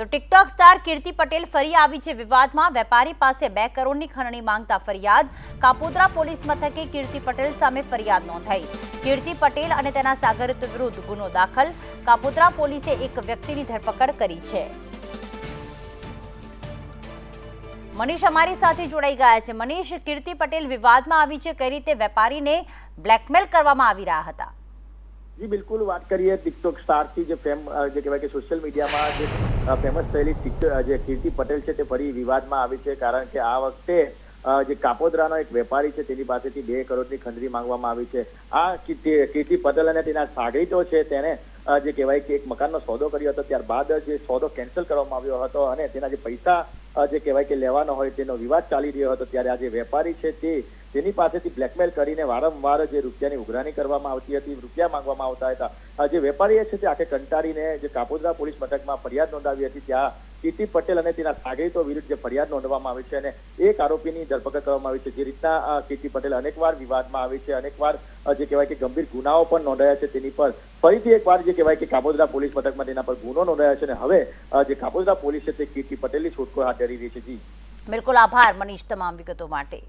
તો TikTok star કીર્તિ પટેલ ફરી આવી છે વિવાદમાં. વેપારી પાસે બે કરોડની ખંડણી માંગતા ફરિયાદ. કાપોદ્રા પોલીસ મથકે કીર્તિ પટેલ સામે ફરિયાદ નોંધાઈ. કીર્તિ પટેલ અને તેના સાગરિત વિરુદ્ધ ગુનો દાખલ. કાપોદ્રા પોલીસે એક વ્યક્તિની ધરપકડ કરી છે. મનીષ અમારી સાથે જોડાઈ ગયા છે. મનીષ, કીર્તિ પટેલ વિવાદમાં આવી છે. કઈ રીતે વેપારીને બ્લેકમેલ કરવામાં આવી રહ્યા હતા? જી, બિલકુલ વાત કરીએ ટિકટોક સ્ટારથી જે ફેમ જે કહેવાય કે સોશિયલ મીડિયામાં જે ફેમસ થયેલી જે કીર્તિ પટેલ છે તે ફરી વિવાદમાં આવી છે કારણ કે આ વખતે જે કાપોદ્રાનો એક વેપારી છે તેની પાસેથી બે કરોડની ખંડરી માંગવામાં આવી છે. આ કીર્તિ પટેલ અને તેના સાગરીતો છે તેને જે કહેવાય કે એક મકાનનો સોદો કર્યો હતો ત્યારબાદ જે સોદો કેન્સલ કરવામાં આવ્યો હતો અને તેના જે પૈસા જે કહેવાય કે લેવાનો હોય તેનો વિવાદ ચાલી રહ્યો હતો ત્યારે આ જે વેપારી છે તે તેની પાસેથી બ્લેકમેલ કરીને વારંવાર જે રૂપિયાની ઉઘરાણી કરવામાં આવતી હતી, રૂપિયા માંગવામાં આવતા હતા. જે વેપારીએ છે તે આખે કંટાળીને જે કાપોદરા પોલીસ મથકમાં ફરિયાદ નોંધાવી હતી, ત્યાં કીર્તિ પટેલ અને તેના સાગરીતો વિરુદ્ધ જે ફરિયાદ નોંધવામાં આવી છે અને એક આરોપીની ધરપકડ કરવામાં આવી છે. જે રીતના કીર્તિ પટેલ અનેકવાર વિવાદમાં આવી છે, અનેકવાર જે કહેવાય કે ગંભીર ગુનાઓ પણ નોંધાયા છે તેની પર. ફરીથી એકવાર જે કહેવાય કે કાપોદરા પોલીસ મથકમાં તેના પર ગુનો નોંધાયો છે અને હવે જે કાપોદરા પોલીસ છે તે કીર્તિ પટેલની શોધખોળ હાથ ધરી રહી છે. જી. બિલકુલ આભાર, મનીષ, તમામ વિગતો માટે.